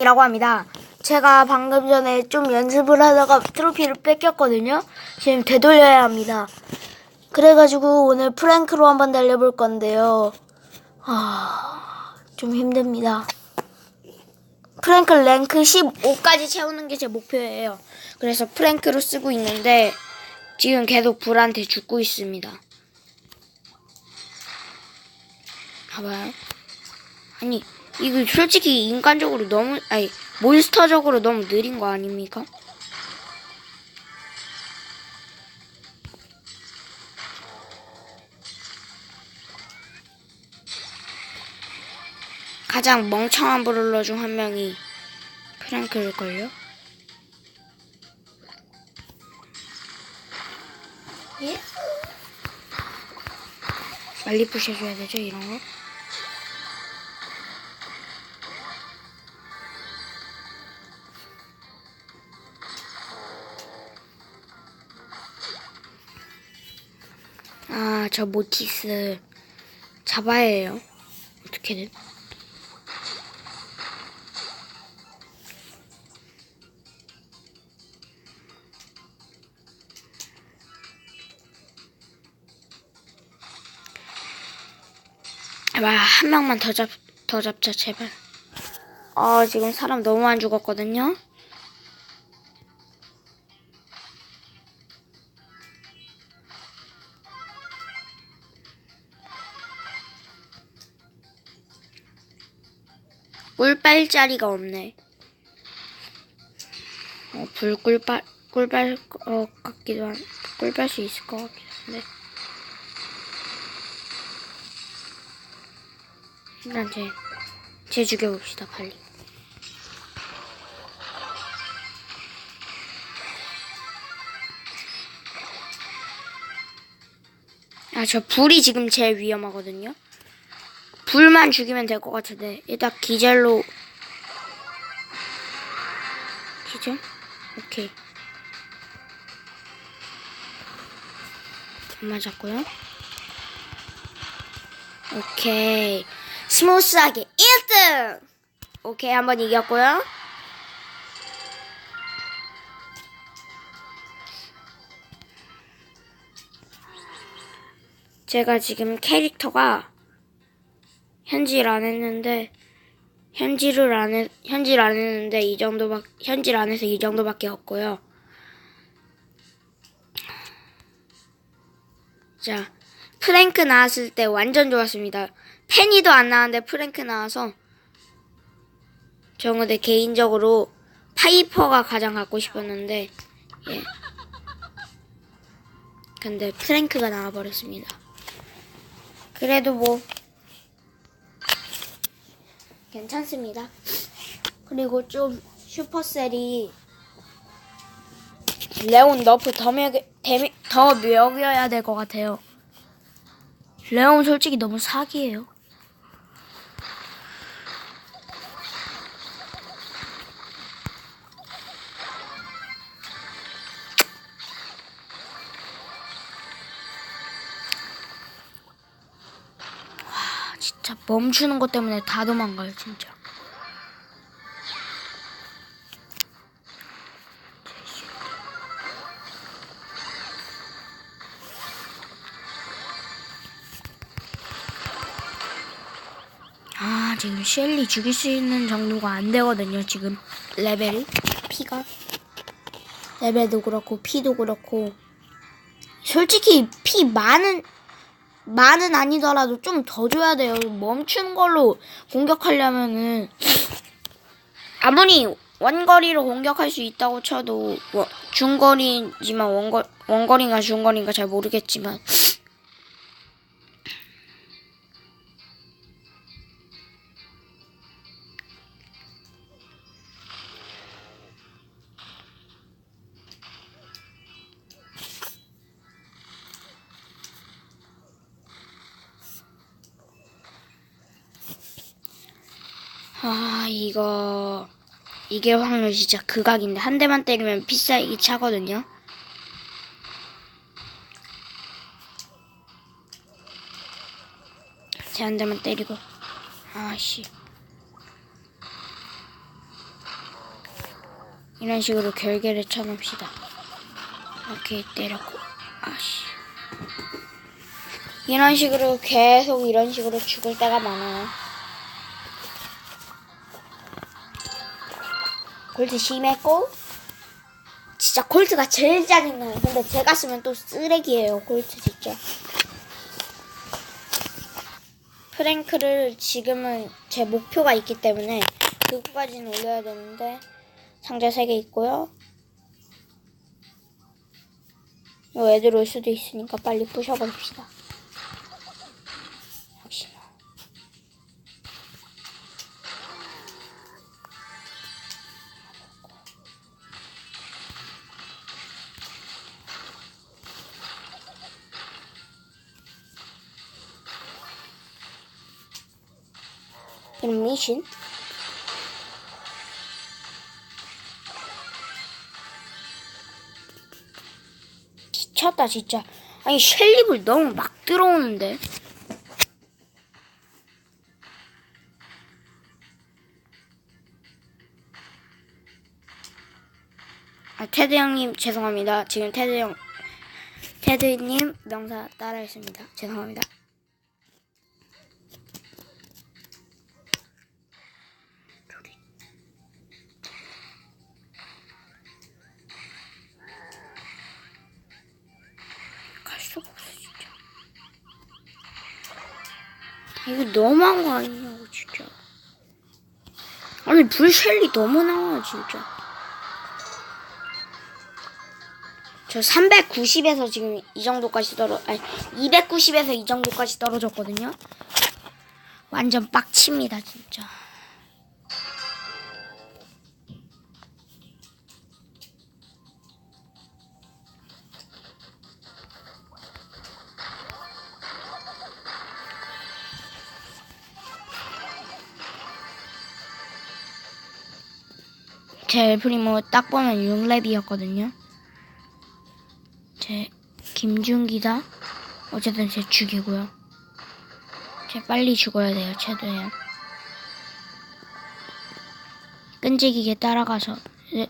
이라고 합니다. 제가 방금 전에 좀 연습을 하다가 트로피를 뺏겼거든요. 지금 되돌려야 합니다. 그래가지고 오늘 프랭크로 한번 달려볼 건데요. 아, 좀 힘듭니다. 프랭크 랭크 15까지 채우는 게 제 목표예요. 그래서 프랭크로 쓰고 있는데 지금 계속 불한테 죽고 있습니다. 봐봐요. 아니 이거 솔직히 인간적으로 너무 아니 몬스터적으로 너무 느린 거 아닙니까? 가장 멍청한 브롤러 중 한 명이 프랭클일걸요? 예? 빨리 부셔줘야 되죠 이런 거? 아, 저 모티스 잡아야 해요. 어떻게든. 와, 한 명만 더 잡, 더 잡자, 제발. 아, 지금 사람 너무 안 죽었거든요? 꿀빨 자리가 없네. 어, 불꿀 빨, 꿀빨 것 같기도 한, 꿀빨 수 있을 것 같기도 한데. 일단 쟤, 쟤 죽여봅시다, 빨리. 아, 저 불이 지금 제일 위험하거든요. 불만 죽이면 될 것 같은데. 일단 기절로. 기절? 오케이. 안 맞았고요. 오케이. 스무스하게 1등! 오케이 한 번 이겼고요. 제가 지금 캐릭터가 현질 안 했는데 현질을 안 해, 현질 안 했는데 이 정도밖 현질 안 해서 이 정도밖에 없고요. 자, 프랭크 나왔을 때 완전 좋았습니다. 페니도 안 나왔는데 프랭크 나와서 저 근데 개인적으로 파이퍼가 가장 갖고 싶었는데 예. 근데 프랭크가 나와버렸습니다. 그래도 뭐 괜찮습니다. 그리고 좀 슈퍼셀이 레온 너프 더, 대- 더 먹여야 될 것 같아요. 레온 솔직히 너무 사기예요. 멈추는 것 때문에 다 도망가요, 진짜. 아, 지금 셸리 죽일 수 있는 정도가 안 되거든요, 지금. 레벨이. 피가. 레벨도 그렇고, 피도 그렇고. 솔직히, 피 많은, 많은 아니더라도 좀 더 줘야 돼요. 멈춘 걸로 공격하려면은. 아무리 원거리로 공격할 수 있다고 쳐도, 워- 중거리지만 원거, 원거리인가 중거리인가 잘 모르겠지만. 이거. 이게 확률 진짜 극악인데. 한 대만 때리면 피싸이기 차거든요. 제 한 대만 때리고. 아씨. 이런 식으로 결계를 쳐놓읍시다. 이렇게 때렸고, 아씨. 이런 식으로 계속 이런 식으로 죽을 때가 많아요. 콜트 심했고, 진짜 콜트가 제일 짜증나요. 근데 제가 쓰면 또 쓰레기예요, 콜트 진짜. 프랭크를 지금은 제 목표가 있기 때문에 그거까지는 올려야 되는데 상자 3개 있고요. 요 애들 올 수도 있으니까 빨리 부셔버립시다. 미신? 미쳤다 진짜. 아니 셸립을 너무 막 들어오는데. 아 테드 형님 죄송합니다. 지금 테드 형 테드님 명사 따라 했습니다. 죄송합니다 이거 너무한 거 아니냐고 진짜. 아니 불셸리 너무 나와요 진짜. 저 390에서 지금 이 정도까지 떨어 아니 290에서 이 정도까지 떨어졌거든요? 완전 빡칩니다 진짜 제 엘프리모 딱 보면 6렙이었거든요. 제 김준기다. 어쨌든 제 죽이고요. 제 빨리 죽어야 돼요, 최대한. 끈질기게 따라가서 네.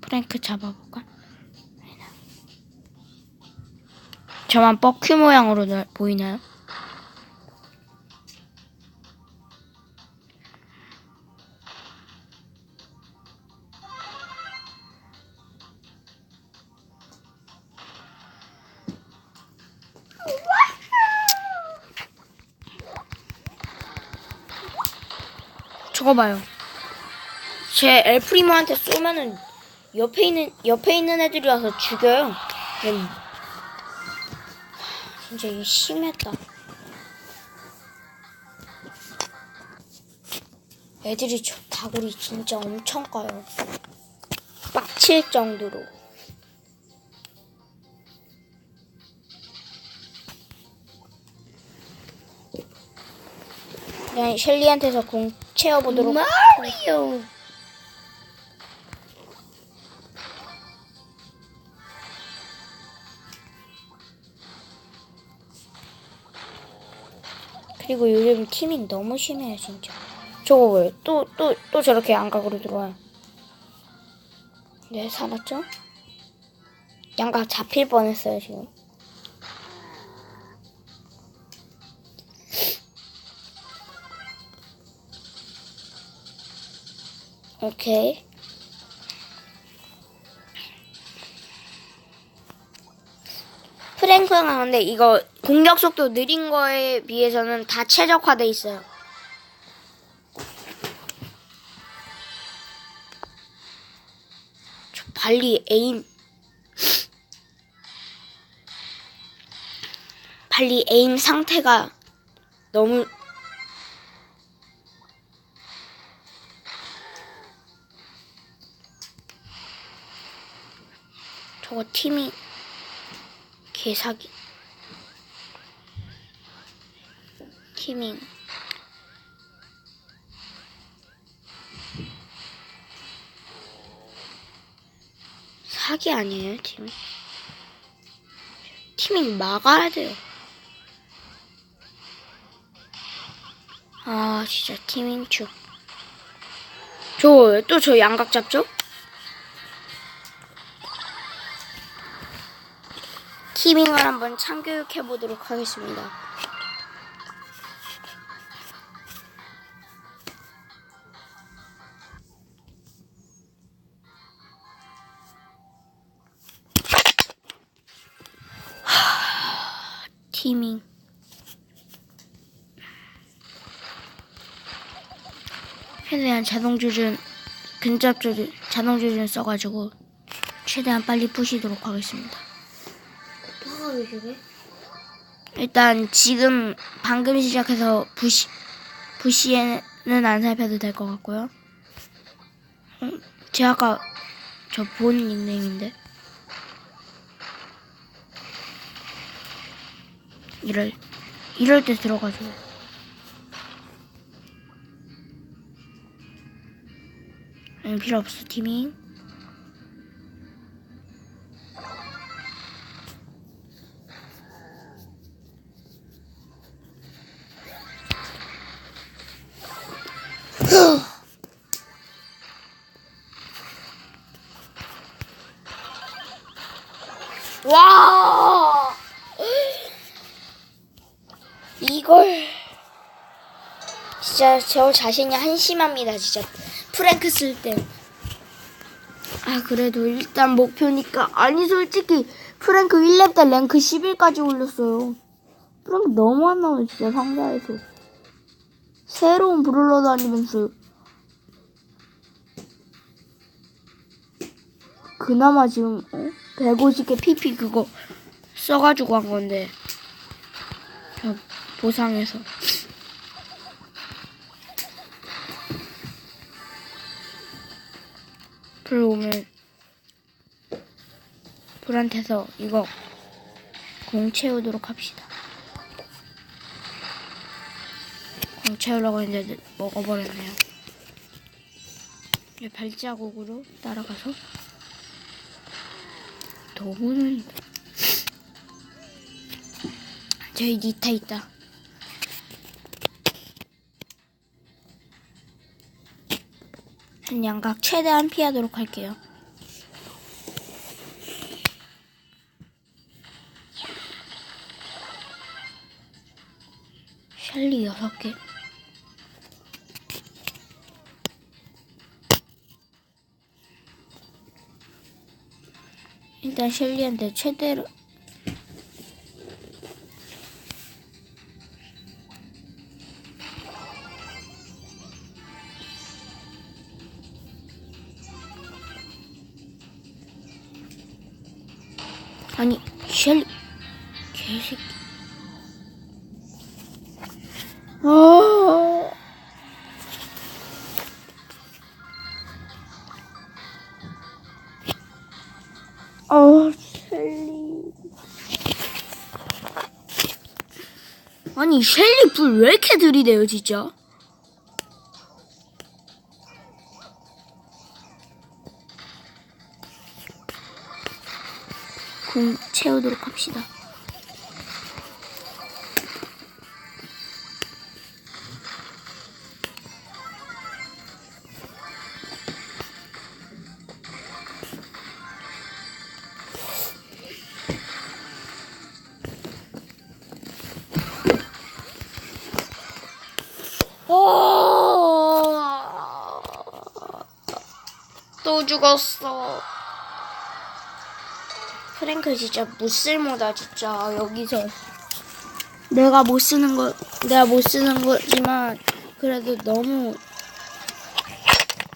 프랭크 잡아볼까? 저만 뻑큐 모양으로 나- 보이나요? 저거 봐요. 제 엘프리모한테 쏘면은 옆에 있는 옆에 있는 애들이 와서 죽여요. 음. 진짜 이게 심했다. 애들이 저 다구리 진짜 엄청 까요. 빡칠 정도로. 그냥 셸리한테서 공 채워보도록. 마리오. 그리고 요즘 팀이 너무 심해요 진짜. 저거 왜 또 또 또 저렇게 양각으로 들어와요. 네 살았죠? 양각 잡힐 뻔했어요 지금. 오케이. 프랭크 강한데 이거 공격 속도 느린 거에 비해서는 다 최적화돼 있어요. 저 발리 에임 발리 에임 상태가 너무 저거 팀이 개사기. 팀이 사기 아니에요 팀이? 팀이 막아야 돼요. 아 진짜 티밍축 저또저 양각 잡죠? 티밍을 한번 참교육해 보도록 하겠습니다 하, 티밍 최대한 자동 조준 근접 조준 자동 조준 써가지고 최대한 빨리 푸시도록 하겠습니다. 일단 지금 방금 시작해서 부시 부시에는 안 살펴도 될 것 같고요. 음, 제가 아까 저 본 닉네임인데 이럴 이럴 때. 아니, 필요 없어 티밍. 진짜 저 자신이 한심합니다 진짜 프랭크 쓸 때. 아 그래도 일단 목표니까 아니 솔직히 프랭크 1렙 때 랭크 11까지 올렸어요. 프랭크 너무 안 나와요 진짜 상자에서. 새로운 브롤러 다니면서 그나마 지금 어? 150개 PP 그거 써가지고 한 건데 저 보상해서 불 오면 불한테서 이거 공 채우도록 합시다. 공 채우려고 했는데 먹어버렸네요. 발자국으로 따라가서 너무는 저희 니타 있다. 한 양각 최대한 피하도록 할게요. 샬리 여섯 개. 일단 셸리한테 최대로 아니, 셸리 불 왜 이렇게 들이대요, 진짜? 공 채우도록 합시다. 오! 또 죽었어. 프랭크 진짜 못쓸모다 진짜 여기서 내가 못 쓰는 거 내가 못 쓰는 거지만 그래도 너무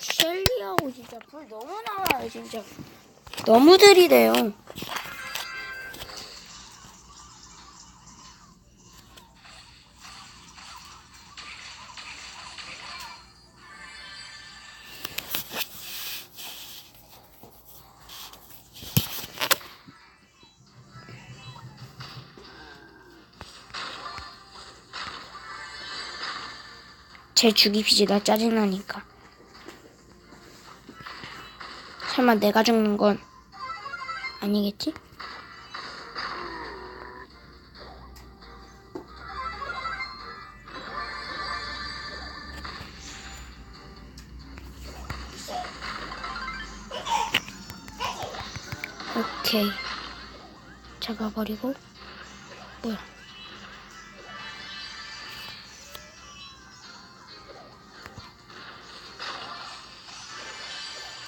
셸리하고 진짜 불 너무 나와요 진짜 너무 들이대요. 쟤 죽이시지 나 짜증나니까. 설마 내가 죽는 건 아니겠지? 오케이. 잡아버리고 뭐야?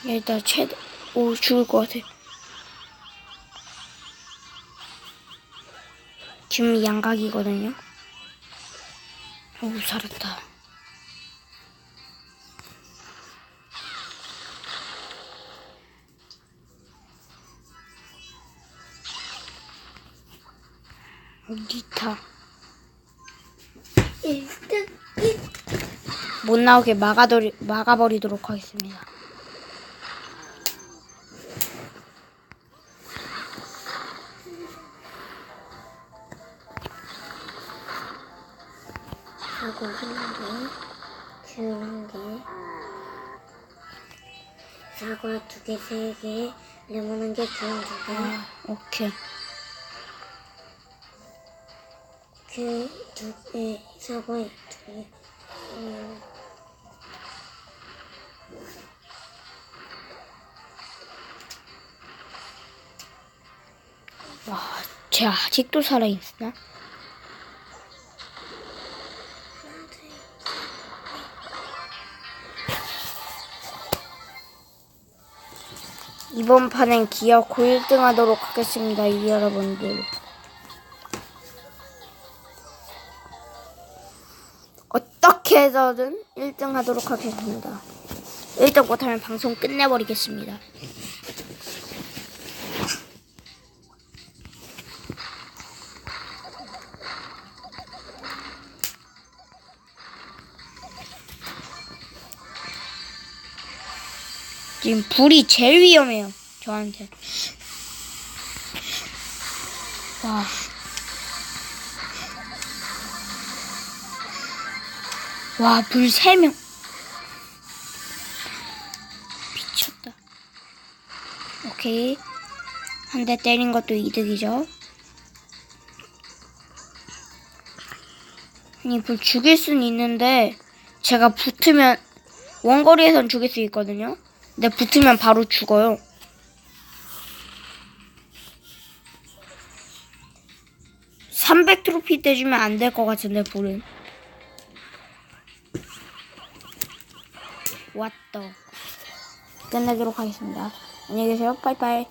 일단 최대, 오, 죽을 것 같아. 지금 양각이거든요. 오, 살았다. 리타. 1등 못 나오게 막아버리, 막아버리도록 하겠습니다. 두개 세개 레몬 한개 귤 두개 아, 오케이. 귤두개 사과 두개 음, 와, 쟤 아직도 살아있나? 이번 판엔 기어코 1등 하도록 하겠습니다, 이 여러분들. 어떻게 해서든 1등 하도록 하겠습니다. 1등 못하면 방송 끝내버리겠습니다. 지금 불이 제일 위험해요. 저한테. 와. 와, 불 세명 미쳤다. 오케이. 한 대 때린 것도 이득이죠. 아니, 불 죽일 수는 있는데, 제가 붙으면, 원거리에선 죽일 수 있거든요. 근데 붙으면 바로 죽어요. (300) 트로피 떼주면 안 될 것 같은데 불은. 왔다 끝내도록 하겠습니다. 안녕히 계세요. 빠이빠이